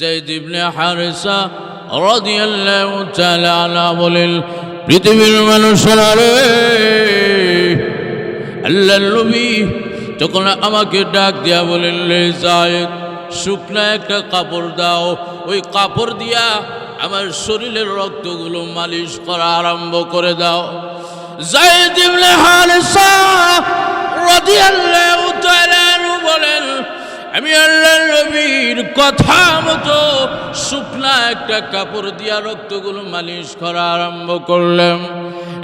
জাইদ ইবনে হারিসা রাদিয়াল্লাহু তাআলা আনহু বলেন, পৃথিবীর মানুষেরা রে আল্লাহর নবী যখন আমাকে ডাক দিয়া বলেন রে জায়েদ, শুকনা একটা কাপড় দাও। ওই কাপড় দিয়া আমার শরীরের রক্তগুলো মালিশ করা আরম্ভ করে দাও। জায়েদ ইবনে হারিসা রাদিয়াল্লাহু তাআলা বলেন আমি আল্লাহ নবীর কথা মতো শুকনা একটা কাপড় দিয়া রক্তগুলো মালিশ করা আরম্ভ করলাম।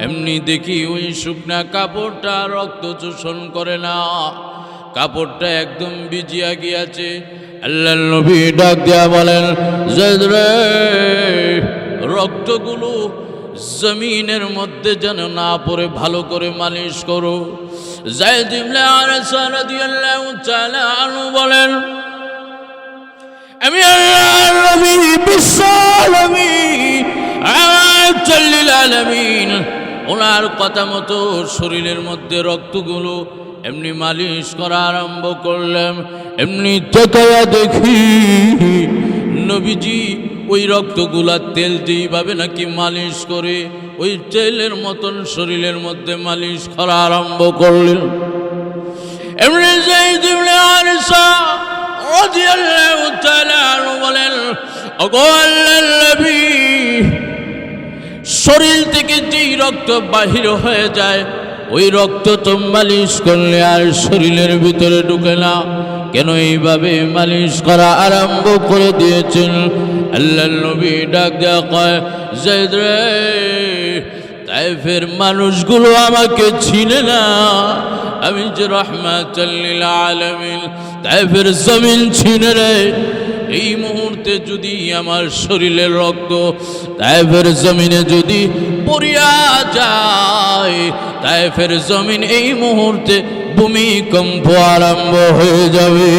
এমনি দেখি ওই শুকনা কাপড়টা রক্ত শোষণ করে না। কাপড়টা একদম ভিজিয়া গিয়াছে। আল্লাহ নবী ডাক দিয়া বলেন রক্তগুলো জমিনের মধ্যে যেন না পড়ে, ভালো করে মালিশ করো। বলেন, আমি ওনার কথা মতো শরীরের মধ্যে রক্তগুলো এমনি মালিশ করা আরম্ভ করলাম এমনি তাকায়া দেখি নবীজি ওই রক্তগুলা তেল যেইভাবে নাকি মালিশ করে ওই তেলের মতন শরীরের মধ্যে মালিশ করা আরম্ভ করলেন। এমনি জাইদ ইবনে আনসা রাদিয়াল্লাহু তাআলা বলেন নবী, শরীর থেকে যেই রক্ত বাহির হয়ে যায়, ওই রক্ত তো মালিশ করলে আর শরীরের ভিতরে ঢুকে না। কেন এইভাবে মালিশ করা আরম্ভ করে দিয়েছেন? আল্লাহ নবী ডাক দেয়া কয় জেদ রে তাইফের মানুষগুলো আমাকে চিনে না। আমি যে রহমাতাল্লিল আলামিন, তাইফের জমিন চিনে রে। এই মুহূর্তে যদি আমার শরীরের রক্ত, তাইফের জমিনে যদি পড়িয়া যায়, তাইফের জমিন এই মুহূর্তে ভূমিকম্প আরম্ভ হয়ে যাবে।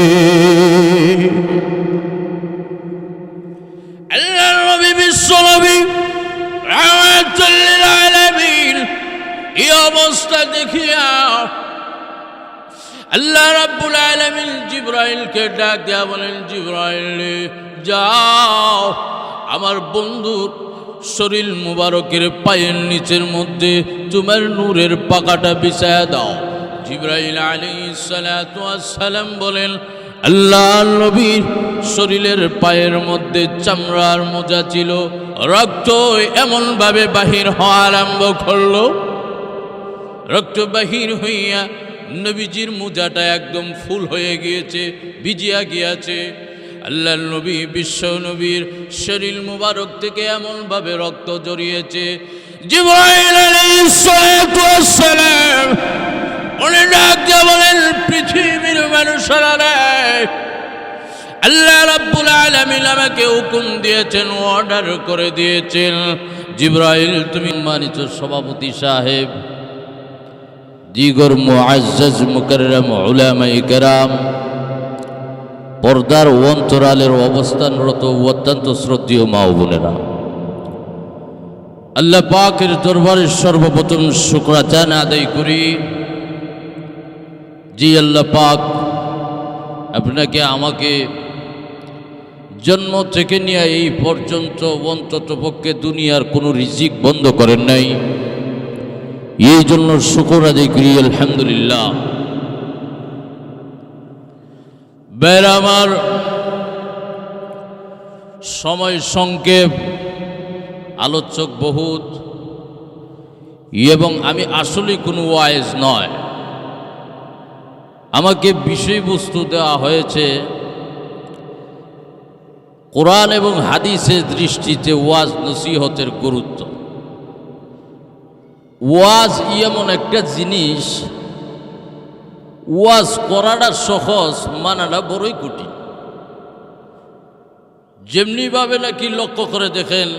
এই অবস্থা দেখিয়া আল্লাহ রাব্বুল আলামিন জিব্রাইলকে ডাক দেয়া বলেন, জিব্রাইল যাও। আমার বন্ধুর শরীর মুবারকের পায়ের নিচের মধ্যে তোমার নূরের পাকাটা বিছায়া দাও। জিব্রাইল ওয়াস সালাম বলেন আল্লাহ নবীর শরীরের পায়ের মধ্যে চামড়ার মোজা ছিল। রক্ত এমনভাবে বাহির হওয়া আরম্ভ করল। রক্ত বাহির হইয়া নবীজির মোজাটা একদম ফুল হয়ে গিয়েছে, ভিজিয়া গিয়াছে। আল্লাহ নবী, বিশ্ব নবীর শরীর মুবারক থেকে এমনভাবে রক্ত জড়িয়েছে। জিবরাইল রে, আল্লাহ রাব্বুল আলামিন আমাকে হুকুম দিয়েছেন অর্ডার করে দিয়েছেন। জিব্রাইল তুমি মানিত সভাপতি সাহেব। দিগর মুআজ্জাজ মুকাররম উলামায়ে কেরাম। পর্দার অন্তরালের অবস্থানরত অত্যন্ত শ্রদ্ধেয় মা বোনেরা। আল্লাহ পাকের দরবারের সর্বপ্রথম শুক্রাচান আদায় করি। জি আল্লাহ পাক আপনাকে আমাকে জন্ম থেকে নিয়ে এই পর্যন্ত অন্তত পক্ষে দুনিয়ার কোনো রিজিক বন্ধ করেন নাই। এই জন্য শুকর আদায় করি, আলহামদুলিল্লাহ। বের আমার সময় সংক্ষেপ, আলোচক বহুত, এবং আমি আসলে কোনো ওয়াইজ নয়। আমাকে বিষয়বস্তু দেওয়া হয়েছে কোরআন এবং হাদিসের দৃষ্টিতে ওয়াজ নসিহতের গুরুত্ব। ওয়াজ এমন একটা জিনিস, ওয়াজ করাটা সহজ, মানাটা বড়ই কঠিন। যেমনিভাবে নাকি লক্ষ্য করে দেখেন,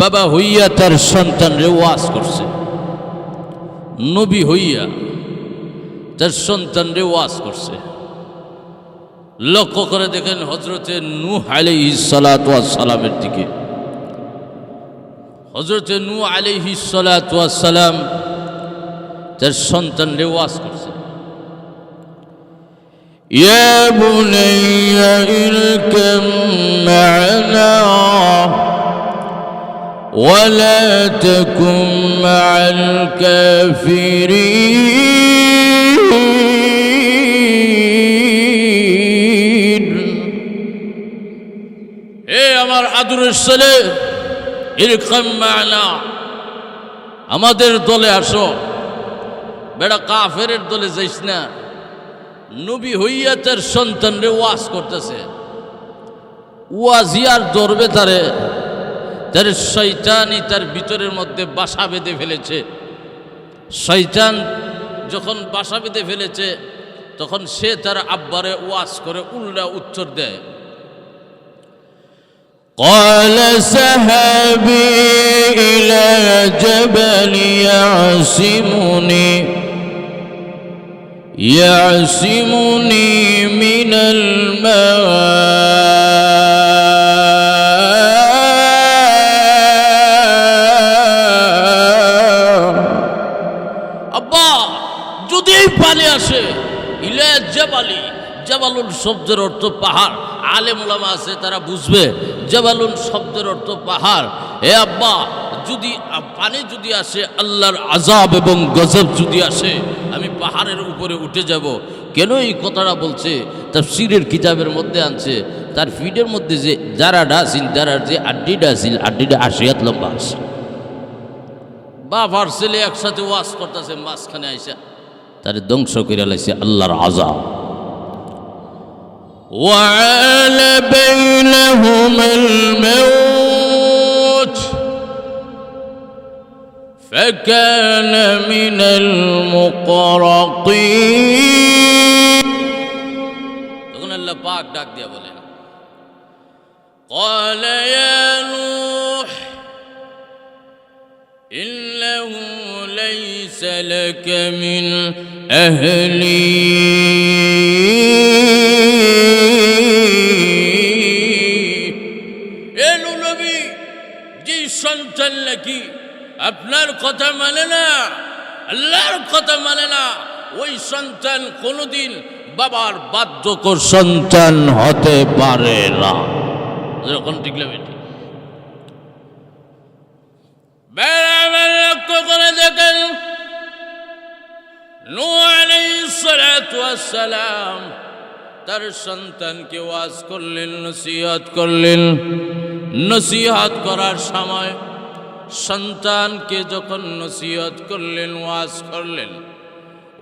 বাবা হইয়া তার সন্তানরে ওয়াজ করছে, নবী হইয়া তার সন্তানরে ওয়াজ করছে লক্ষ্য করে দেখেন হজরতে নু আলি সালামের দিকে হজরতে নু আলিহি সালাম তার সন্তান রেওয়াজ করছে يا بني اركب معنا ولا تكن مع الكافرين আমার আদুরের ছেলে এরকম আমাদের দলে আসো। বেড়া কাফের দলে যাইস না। নবী হইয়া তার সন্তানরে ওয়াজ করতেছে। ওয়াজি আর ধরবে তারে। তার শৈতানই তার ভিতরের মধ্যে বাসা বেঁধে ফেলেছে। শৈতান যখন বাসা বেঁধে ফেলেছে, তখন সে তার আব্বারে ওয়াজ করে উল্টা উত্তর দেয়। قال سهبي إلى جبل يعصمني يعصمني من الماء. أبا جدي بالي أشي إلى جبلي. জবালুন শব্দের অর্থ পাহাড়। আলে মোলামা আছে, তারা বুঝবে, জবালুন শব্দের অর্থ পাহাড়। হে আব্বা, যদি পানি যদি আসে, আল্লাহর আজাব এবং গজব যদি আসে, আমি পাহাড়ের উপরে উঠে যাব। কেন এই কথাটা বলছে? তার সিরের কিতাবের মধ্যে আনছে, তার ফিডের মধ্যে যে যারা ডাসিল যারা যে আড্ডিটা আসিল আড্ডিটা আশিয়াত লম্বা আছে। বাপ আর ছেলে একসাথে ওয়াজ করতেছে, মাঝখানে আইসা, তারে ধ্বংস করে লাইছে আল্লাহর আজাব وعال بينهما الموت فكان من المقرقين তখন আল্লাহ পাক ডাক দিয়া বলেন قال يا نوح إنه ليس لك من أهلي আপনার কথা মানে না, আল্লাহর কথা মানে না। ওই সন্তান কোনোদিন বাবার বাধ্যকর সন্তান হতে পারে না। টিকলে বেটি বেড়াবেন লক্ষ্য করে দেখেন সালাম তার সন্তানকে ওয়াজ করলেন, নসিহত করলেন। নসিহত করার সময় সন্তানকে যখন নসিহত করলেন, ওয়াজ করলেন,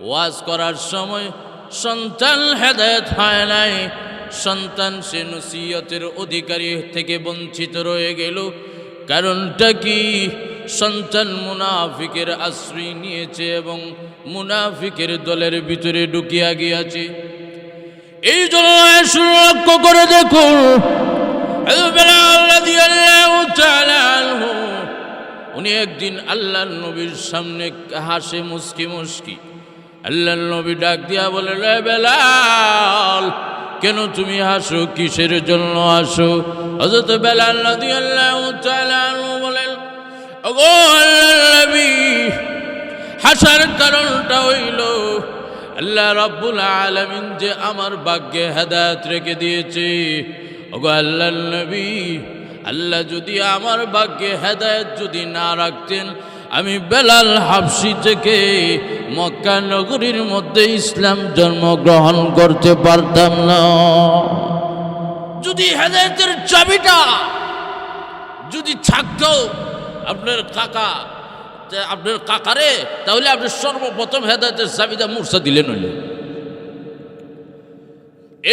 ওয়াজ করার সময় সন্তান হেদায়ত হয় নাই। সন্তান সে নসিহতের অধিকারী থেকে বঞ্চিত রয়ে গেল। কারণটা কি? সন্তান মুনাফিকের আশ্রয় নিয়েছে এবং মুনাফিকের দলের ভিতরে ঢুকিয়া গিয়াছে। এই জন্য লক্ষ্য করে দেখুন উনি একদিন আল্লাহ নবীর সামনে হাসে, মুস্কি মুস্কি। আল্লাহ নবী ডাক দিয়া বলে "রে বেলাল, কেন তুমি হাসো? কিসের জন্য হাসো? হজরত বেলাল নদী আল্লাহ বলেন, ওগো নবী, হাসার কারণটা হইল, আল্লাহ রাব্বুল আলামিন যে আমার ভাগ্যে হেদায়ত রেখে দিয়েছে। ওগো আল্লাহ নবী আল্লাহ যদি আমার ভাগ্যে হেদায়েত যদি না রাখতেন, আমি বেলাল হাফসি থেকে মক্কা নগরীর মধ্যে ইসলাম জন্মগ্রহণ করতে পারতাম না। যদি হেদায়েতের চাবিটা যদি থাকতো আপনার কাকা আপনার কাকারে, তাহলে আপনি সর্বপ্রথম হেদায়তের চাবিদা মূর্ছা দিলেন হইলে।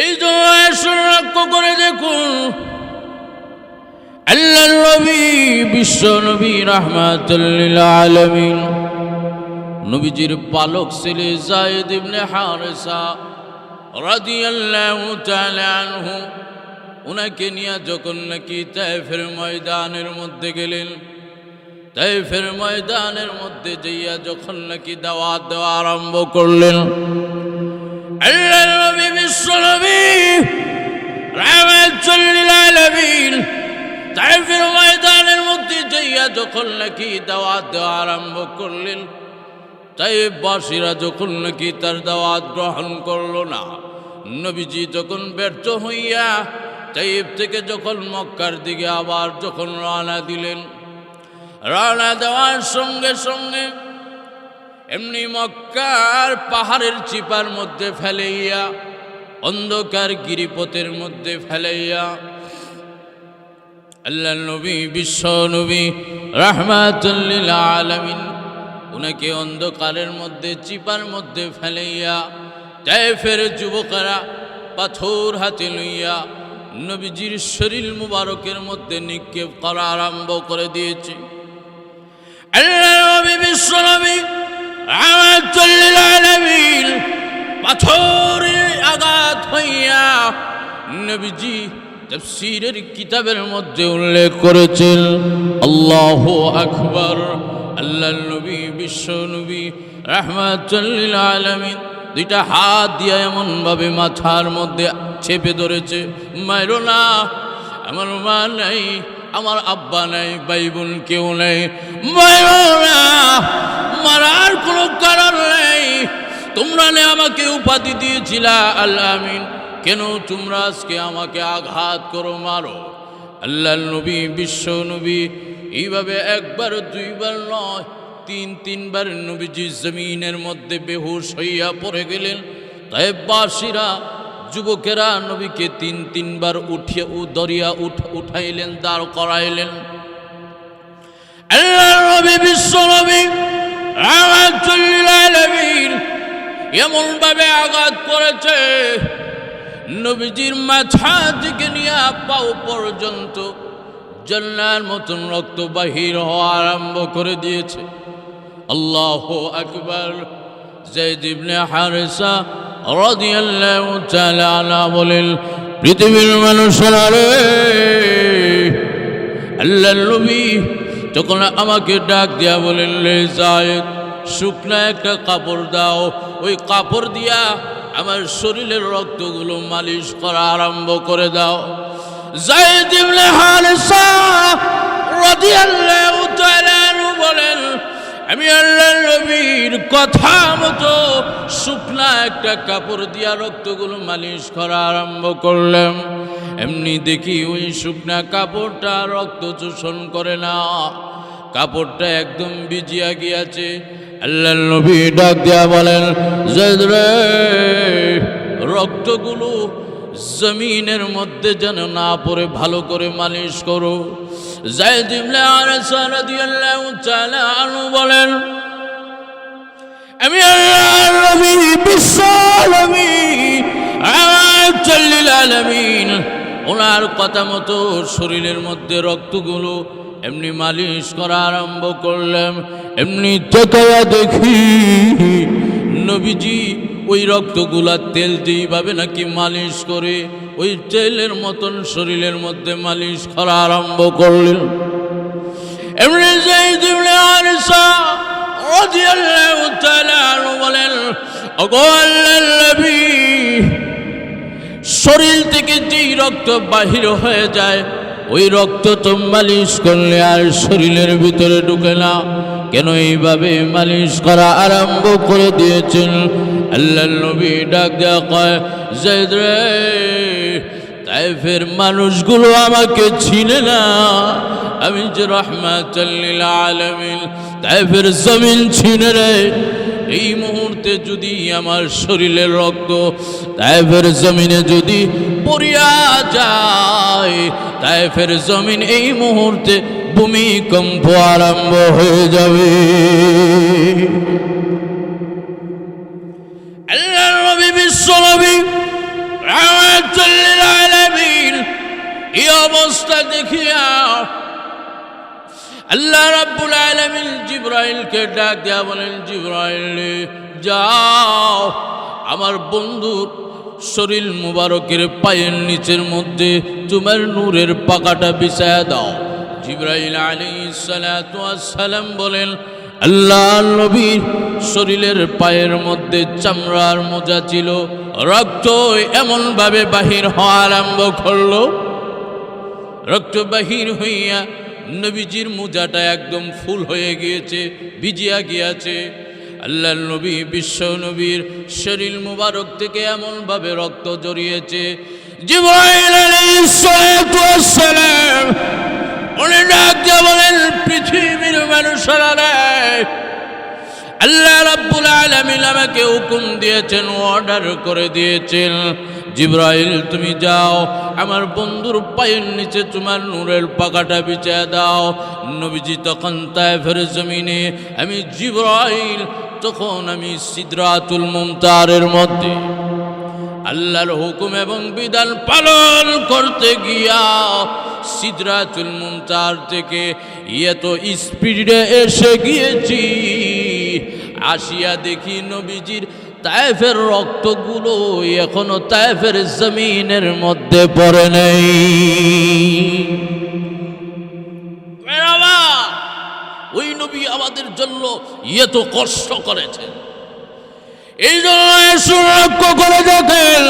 এই জন্য লক্ষ্য করে দেখুন আল্লাহ নবী বিশ্ব নবী নবীজির পালক ছেলে জায়েদ ইবনে হারেসা রাদিয়াল্লাহু তাআলা আনহু, উনাকে নিয়ে যখন নাকি তাইফের ময়দানের মধ্যে গেলেন, তাইফের ময়দানের মধ্যে যাইয়া যখন নাকি দাওয়াত দেওয়া আরম্ভ করলেন আল্লাহ নবী বিশ্ব নবী রাহমাতুল্লিল তাইফের ময়দানের মধ্যে যাইয়া যখন নাকি দাওয়াত দেওয়া আরম্ভ করলেন তাই বাসীরা যখন নাকি তার দাওয়াত গ্রহণ করল না, নবীজি তখন ব্যর্থ হইয়া তাইব থেকে যখন মক্কার দিকে আবার যখন রওনা দিলেন, রওনা দেওয়ার সঙ্গে সঙ্গে এমনি মক্কার পাহাড়ের চিপার মধ্যে ফেলাইয়া, অন্ধকার গিরিপথের মধ্যে ফেলাইয়া আল্লাহ নবী, বিশ্ব নবী রহমাতুল্লিল আলমিন। উনাকে অন্ধকারের মধ্যে, চিপার মধ্যে ফেলাইয়া ফের যুবকেরা পাথর হাতে লইয়া, নবীজির শরীর মুবারকের মধ্যে নিক্ষেপ করা আরম্ভ করে দিয়েছে। আল্লাহ নবী পাথরে আঘাত হইয়া নবীজি তফসিরের কিতাবের মধ্যে উল্লেখ করেছেন, আল্লাহ আকবর আল্লাহ নবী, বিশ্ব নবী রহমাতুল্লিল আলমিন। দুইটা হাত দিয়ে এমনভাবে মাথার মধ্যে চেপে ধরেছে মায়েরও না, আমার মা নাই, আমার আব্বা নাই ভাই বোন কেউ নেই। মারার কোনো কারণ নেই, তোমরা আমাকে উপাধি দিয়েছিলা আল্লাহ আমিন। কেন তোমরা আজকে আমাকে আঘাত করো, মারো? আল্লাহ নবী, বিশ্ব নবী, এইভাবে একবার, দুইবার নয়, তিন, তিনবার নবীজি জমিনের মধ্যে বেহুশ হইয়া পড়ে গেলেন। তাই বাসীরা, যুবকেরা নবীকে তিন, তিনবার উঠিয়ে উ দরিয়া উঠ, উঠাইলেন, দাঁড় করাইলেন। এমন ভাবে আঘাত করেছে নবীজির মাথা থেকে নিয়ে পাও পর্যন্ত জন্নার মতন রক্ত বাহির হওয়া আরম্ভ করে দিয়েছে। আল্লাহ আকবর। জৈদ হারেসা বলেন, পৃথিবীর তখন আমাকে ডাক দিয়া বলেন, লে শুকনা একটা কাপড় দাও। ওই কাপড় দিয়া আমার শরীরের রক্তগুলো মালিশ করা আরম্ভ করে দাও। বলেন, আমি আল্লাহ নবীর কথা মতো শুকনা একটা কাপড় দিয়া রক্তগুলো মালিশ করা আরম্ভ করলাম। এমনি দেখি ওই শুকনা কাপড়টা রক্ত শোষণ করে না। কাপড়টা একদম ভিজিয়া গিয়াছে। আল্লাহ নবী ডাক দিয়া বলেন, "জেদ রে, রক্তগুলো জমিনের মধ্যে যেন না পড়ে, ভালো করে মালিশ করো। জায়দ ইবনে আনাস রাদিয়াল্লাহু তাআলা আনহু বলেন, আমি আল্লাহর নবী, বিশ্ব নবী ওনার কথা মতো শরীরের মধ্যে রক্তগুলো এমনি মালিশ করা আরম্ভ করলাম এমনি তাকায়া দেখি নবীজি ওই রক্তগুলা তেল যেইভাবে নাকি মালিশ করে, ওই তেলের মতন শরীরের মধ্যে মালিশ করা আরম্ভ করলেন। এমনি বলেন শরীর থেকে যেই রক্ত বাহির হয়ে যায় ওই রক্ত তো মালিশ করলে আর শরীরের ভিতরে ঢুকে না। কেন এইভাবে মালিশ করা আরম্ভ করে দিয়েছেন? আল্লাহ নবী ডাক দেওয়া কয়, জেদ রে মানুষগুলো আমাকে ছিনে না। আমি যে রহমাতাল্লিল আলমিন তাই ফের জমিন ছিনে রে। এই মুহূর্তে যদি আমার শরীরের রক্ত তাইফের জমিনে যদি পড়িয়া যায় তাই ফের জমিন এই মুহূর্তে ভূমিকম্প আরম্ভ হয়ে যাবে। আল্লাহ বিশ্ব এই অবস্থা দেখিয়া আল্লাহ রাব্বুল আলামিন জিব্রাইলকে ডাক দেয়া বলেন, জিব্রাইল যাও। আমার বন্ধুর শরীর মুবারকের পায়ের নিচের মধ্যে তোমার নূরের পাকাটা বিছায়া দাও। জিব্রাইল ওয়াস সালাম বলেন, আল্লাহ নবীর শরীরের পায়ের মধ্যে চামড়ার মোজা ছিল, রক্ত এমনভাবে বাহির হওয়া আরম্ভ করল। রক্ত বাহির হইয়া নবীজির মোজাটা একদম ফুল হয়ে গিয়েছে, ভিজিয়া গিয়াছে। আল্লাহ নবী, বিশ্ব নবীর শরীর মুবারক থেকে এমনভাবে রক্ত জড়িয়েছে। বলেন, পৃথিবীর আল্লাহ রাব্বুল আলামিন আমাকে হুকুম দিয়েছেন, অর্ডার করে দিয়েছেন। জিব্রাইল, তুমি যাও। আমার বন্ধুর পায়ের নিচে তোমার নূরের পাকাটা বিছিয়ে দাও। নবীজি তখন তায়েফের জমিনে, আমি জিব্রাইল, তখন আমি সিদরাতুল মুমতারের মধ্যে আল্লাহর হুকুম এবং বিধান পালন করতে গিয়া সিদরাতুল মুমতার থেকে এত স্পিডে এসে গিয়েছি। আসিয়া দেখি নবীজির তায়েফের রক্তগুলো এখনও তায়েফের জমিনের মধ্যে পড়ে নেই। ওই নবী আমাদের জন্য ইয়ে তো কষ্ট করেছেন এই জন্য লক্ষ্য করে দেখেন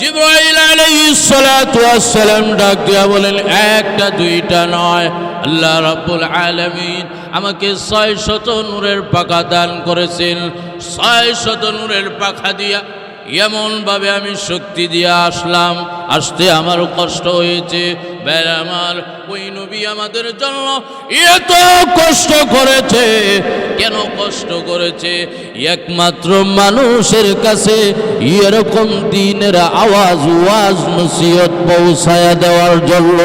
জিব্রাইল আলাইহিস সালাতু ওয়াস ডাক দিয়া বলেন, একটা, দুইটা নয়। আল্লাহ রাব্বুল আলামিন আমাকে ছয় শত নূরের পাখা দান করেছেন। ছয় শত নূরের পাখা দিয়া এমনভাবে আমি শক্তি দিয়ে আসলাম, আসতে আমারও কষ্ট হয়েছে। আমার, ওই নবী আমাদের জন্য এত কষ্ট করেছে। কেন কষ্ট করেছে? একমাত্র মানুষের কাছে এরকম দিনের আওয়াজ, ওয়াজ, নসিহত পৌঁছায়া দেওয়ার জন্য।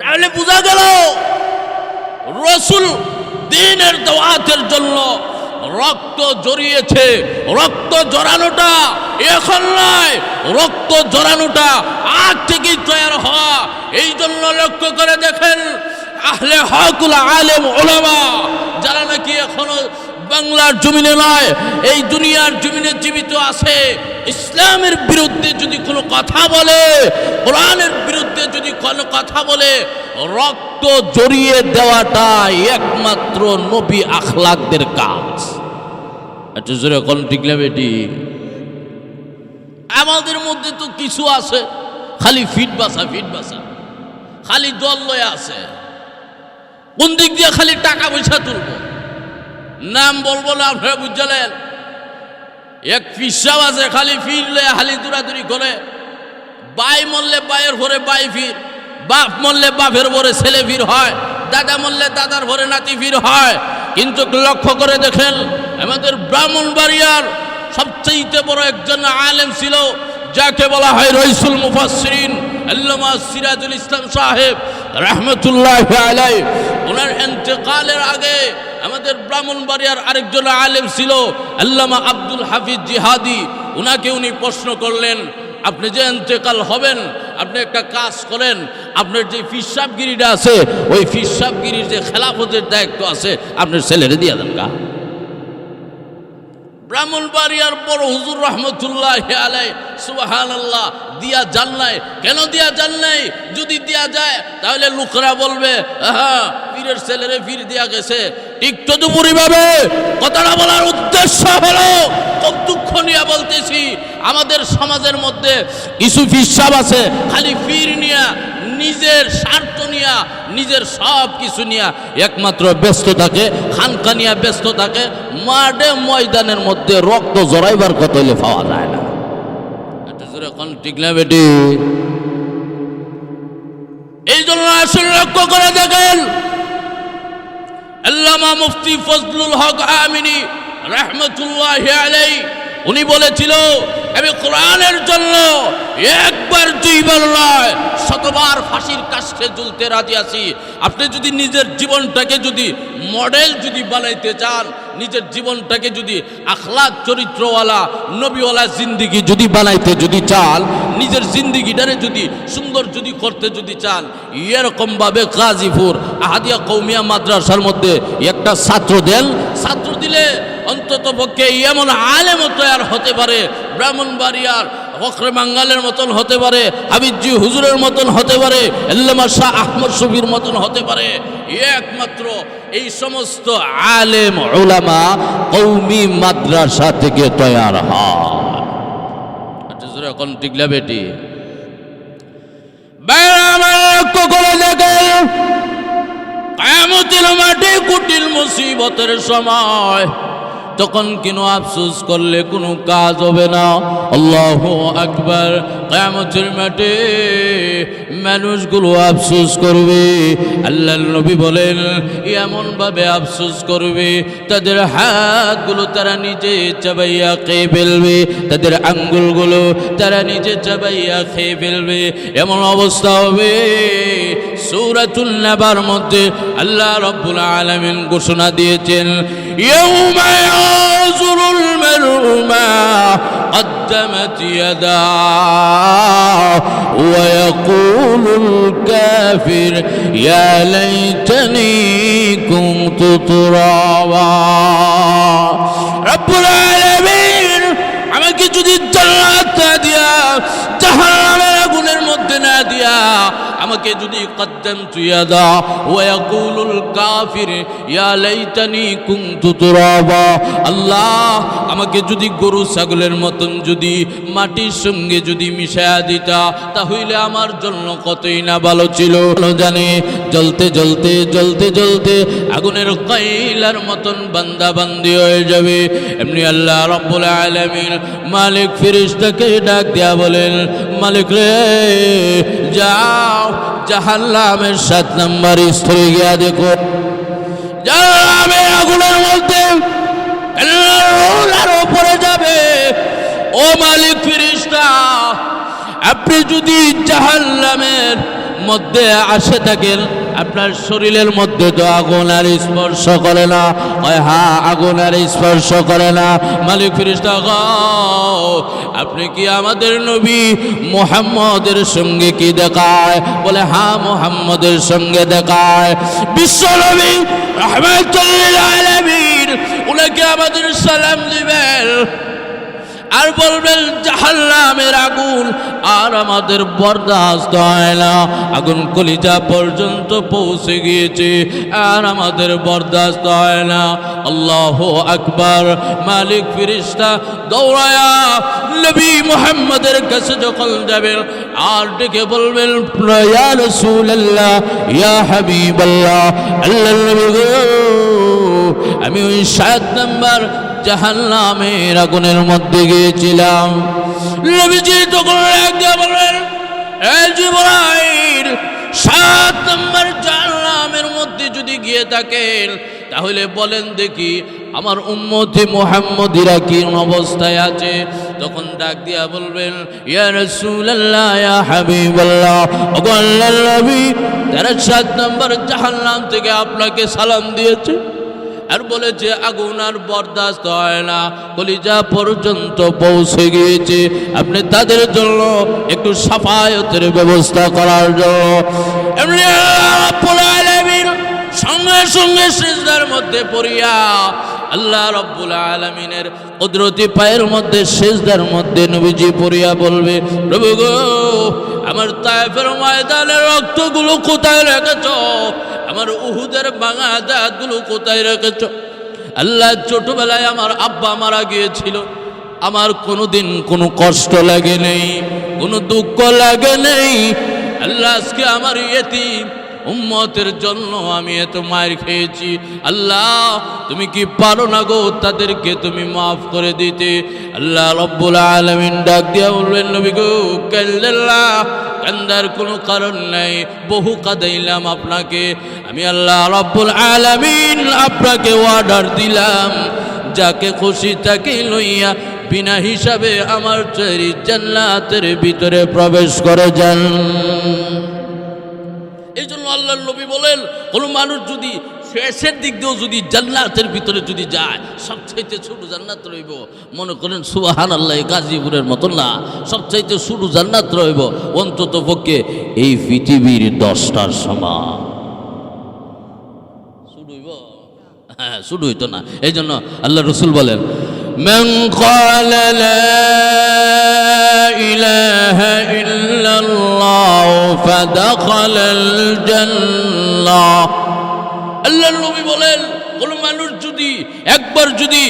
তাহলে বোঝা গেল, রসুল দিনের দাওয়াতের জন্য রক্ত জড়িয়েছে, রক্ত জড়ানোটা এখন নয়, রক্ত জড়ানোটা আজ থেকেই তৈরি হওয়া। এই জন্য লক্ষ্য করে দেখেন, আহলে হকুল আলেম ওলামা, যারা নাকি এখনও বাংলার জমিনে নয়, এই দুনিয়ার জমিনে জীবিত আছে, ইসলামের বিরুদ্ধে যদি কোনো কথা বলে, কোরআনের বিরুদ্ধে যদি কোনো কথা বলে, রক্ত জড়িয়ে দেওয়াটা একমাত্র নবী আখলাকদের কাজ। আচ্ছা জোরে ঠিক না বেটি? আমাদের মধ্যে তো কিছু আছে, খালি ফিট বাসা ফিট বাসা। খালি জল লয়ে আছে। কোন দিক দিয়ে খালি টাকা পয়সা তুলবো? নাম বলব না আপনারা বুঝলেন? এক ফিসাব আছে, খালি ফির লয়ে হালি দূরাদুরি করে। বাই মরলে বাইয়ের ভরে বাই ফির, বাপ মরলে বাপের ভরে ছেলে ফির হয়, দাদা মরলে দাদার ভরে নাতি ফির হয়। কিন্তু লক্ষ্য করে দেখেন, আমাদের ব্রাহ্মণ ব্রাহ্মণবাড়িয়ার সবচেয়ে বড় একজন আলেম ছিল, যাকে বলা হয় রইসুল মুফাসরিন আল্লামা সিরাজুল ইসলাম সাহেব, রহমতুল্লাহ আলাই ওনার এন্তেকালের আগে আমাদের ব্রাহ্মণবাড়িয়ার আরেকজন আলেম ছিল, আল্লামা আব্দুল হাফিজ জিহাদি। উনাকে উনি প্রশ্ন করলেন, আপনি যে এন্তেকাল হবেন আপনি একটা কাজ করেন, আপনার যে ফিসাবগিরিটা আছে, ওই ফিসাবগিরির যে খেলাফতের দায়িত্ব আছে, আপনার ছেলেরে দিয়ে দেন গা। ব্রাহ্মণবাড়িয়ার বড় হুজুর রহমতুল্লাহ আলাই সুবাহান আল্লাহ দিয়া জান নাই। কেন দিয়া জান নাই? যদি দিয়া যায়, তাহলে লোকরা বলবে হ্যাঁ পীরের ছেলেরে ফির দিয়া গেছে। ঠিক তদুপুরি ভাবে কথাটা বলার উদ্দেশ্য হলো, খুব দুঃখ নিয়ে বলতেছি, আমাদের সমাজের মধ্যে কিছু ফিসাব আছে, খালি ফির নিয়া নিজের স্বার্থ নিয়া, নিজের সব কিছু নিয়া একমাত্র ব্যস্ত থাকে খানকা নিয়া ব্যস্ত থাকে, মাঠে ময়দানের মধ্যে রক্ত জড়াইবার কত হইলে পাওয়া যায় না। এখন ঠিক এই আসলে লক্ষ্য আল্লামা মুফতি ফজলুল হক আমিনী উনি বলেছিল আমি কোরআনের জন্য একবার দুইবার নয়, শতবার ফাঁসির কাছে ঝুলতে রাজি আছি। আপনি যদি নিজের জীবনটাকে যদি মডেল যদি বানাইতে চান, নিজের জীবনটাকে যদি আখলাক চরিত্রওয়ালা, নবীওয়ালা জিন্দিগি যদি বানাইতে যদি চান, নিজের জিন্দিগিটারে যদি সুন্দর যদি করতে যদি চান, এরকমভাবে গাজীপুর আহাদিয়া কৌমিয়া মাদ্রাসার মধ্যে একটা ছাত্র দেন। ছাত্র দিলে অন্তত পক্ষে এমন আলেমও তৈয়ার হতে পারে ব্রাহ্মণবাড়িয়ার ফখরে বাঙ্গালের মতন হতে পারে হাবিজি হুজুরের মতন হতে পারে আল্লামা শাহ আহমদ শফির মতন হতে পারে। একমাত্র এই সমস্ত আলেম ওলামা কৌমি মাদ্রাসা থেকে তৈয়ার হয়। আচ্ছা, এখন টিকলা বেটি? কেমতের মাঠে কুটিল মুসিবতের সময় তখন কেন আফসোস করলে কোনো কাজ হবে না? আল্লাহ আকবার। কেমতের মাঠে মানুষগুলো আফসোস করবে। আল্লাহ নবী বলেন এমন ভাবে আফসোস করবে, তাদের হাতগুলো তারা নিজে চাবাইয়া খেয়ে ফেলবে, তাদের আঙ্গুলগুলো তারা নিজে চাবাইয়া খেয়ে ফেলবে। এমন অবস্থা হবে। সূরাতুল নাবার মধ্যে আল্লাহ রাব্বুল আলামিন ঘোষণা দিয়েছেন, ইয়াউমা ইয়াজুরুল মারউ মা قدمت يداه ويقول الكافر يا ليتني كنت ترابا رب العالمين আমাকে যদি জান্নাত না দিয়া জাহান্নামের আগুনের মধ্যে না দিয়া আমাকে যদি কদ্দাম তুইয়া কাফির, ইয়া লাইতানি কুনতু তুরাবা। আল্লাহ, আমাকে যদি গরু ছাগলের মতন যদি মাটির সঙ্গে যদি মিশায়া দিতা তাহলে আমার জন্য কতই না ভালো ছিল জানে? জ্বলতে জ্বলতে জ্বলতে জ্বলতে আগুনের কয়লার মতন বান্দা বান্দি হয়ে যাবে। এমনি আল্লাহ রব্বুল আলামিন মালিক ফিরিস্তাকে ডাক দেয়া বলেন, মালিক রে যাও, জাহান্নামের সাত নম্বর স্তরে গিয়া দেখো। জাহান্নামে আগুনের মধ্যে আল্লাহর উপরে যাবে। ও মালিক ফিরিস্তা, আপনি যদি জাহান্নামের মধ্যে আসে থাকেন আপনার শরীরের মধ্যে তো আগুন আর স্পর্শ করে না। হয় হা, আগুন আর স্পর্শ করে না। মালিক ফিরিস্তা গাও আপনি কি আমাদের নবী মোহাম্মদের সঙ্গে কি দেখায়? বলে, হা, মোহাম্মদের সঙ্গে দেখায়। বিশ্ব নবী রহমতুল্লাহ আলমীর আমাদের সালাম দিবেন। আর বলবেন, জাহান্নামের আগুন আর আমাদের বরদাস্ত হয় না। আগুন কলিজা পর্যন্ত পৌঁছে গিয়েছে, আর আমাদের বরদাস্ত হয় না। আল্লাহ আকবার, মালিক ফিরিস্তা, দৌড়ায়া নবী মুহাম্মদের কাছে যখন যাবেন, আর ডেকে বলবেন, ইয়া রাসূলুল্লাহ, ইয়া হাবিবাল্লাহ আল্লাহ নবী আমি ওই সাত নাম্বার জাহান্নামের আগুনের মধ্যে গিয়েছিলাম। নবীজি তখন একদম বললেন জিবরাইল, সাত নম্বর জাহান্নামের মধ্যে যদি গিয়ে থাকেন, তাহলে বলেন দেখি আমার উম্মতি মোহাম্মদিরা কি অবস্থায় আছে? তখন ডাক দিয়া বলবেন, ইয়া রাসূলুল্লাহ, ইয়া হাবিবাল্লাহ, ওগো আল্লাহর নবী, তারা সাত নম্বর জাহান্নাম থেকে আপনাকে সালাম দিয়েছে। আর বলেছে আগুন আর বরদাস্ত হয় না। কলিজা পর্যন্ত পৌঁছে গিয়েছে। আপনি তাদের জন্য একটু সাফায়তের ব্যবস্থা করার জন্য। এমনি সঙ্গে সঙ্গে সিজদার মধ্যে পড়িয়া আল্লাহ রব্বুল আলমিনের কুদরতি পায়ের মধ্যে সেজদার মধ্যে নবীজি পড়িয়া বলবে, প্রভু গো, আমার তায়েফের ময়দানের রক্তগুলো কোথায় রেখেছ? আমার উহুদের ভাঙা দাঁতগুলো কোথায় রেখেছ? আল্লাহ ছোটবেলায় আমার আব্বা মারা গিয়েছিল। আমার কোনো দিন কোনো কষ্ট লাগে নেই, কোনো দুঃখ লাগে নেই। আল্লাহ আজকে আমার ইয়েতিম উম্মতের জন্য আমি এত মায়ের খেয়েছি। আল্লাহ, তুমি কি পারো না গো তাদেরকে তুমি মাফ করে দিতে? আল্লাহ রব্বুল আলমিন ডাক দিয়া বলবেন, নবী গো কাল্লাহ কান্দার কোনো কারণ নাই। বহু কাদাইলাম আপনাকে। আমি আল্লাহ রব্বুল আলমিন আপনাকে অর্ডার দিলাম। যাকে খুশি তাকে লইয়া বিনা হিসাবে আমার চেরি জান্নাতের ভিতরে প্রবেশ করে যান। এই জন্য আল্লাহর নবী বলেন, কোনো মানুষ যদি শেষের দিক দিয়েও যদি জান্নাতের ভিতরে যদি যায় সবচাইতে ছোট জান্নাত রইব মনে করেন সুবাহান আল্লাহ গাজীপুরের মতো না সবচাইতে ছোট জান্নাত রইব অন্তত পক্ষে এই পৃথিবীর দশটার সমান শুরু হইব হ্যাঁ শুরু হইতো না এই জন্য আল্লাহ রসুল বলেন من قال لا إله إلا الله فدخل الجنة আল্লাহ নবী বলেন, কোন মানুষ যদি একবার যদি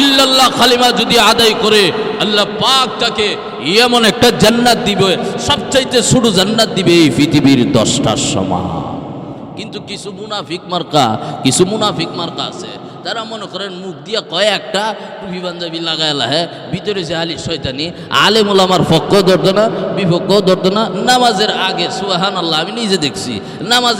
ইল্লাল্লাহ খালিমা যদি আদায় করে, আল্লাহ পাক তাকে এমন একটা জান্নাত দিবে, সবচাইতে ছোট জান্নাত দিবে এই পৃথিবীর দশটার সমান কিন্তু কিছু মুনাফিক মার্কা, কিছু মুনাফিক মার্কা আছে, তারা মনে করেন মুখ দিয়া কয় একটা টুপি পাঞ্জাবি লাগায় লাহে, ভিতরে যে আলি শয়তানি আলে মোলামার পক্ষ ধরতো না বিপক্ষ ধরতো না, নামাজের আগে সুহান আল্লাহ আমি নিজে দেখছি, নামাজের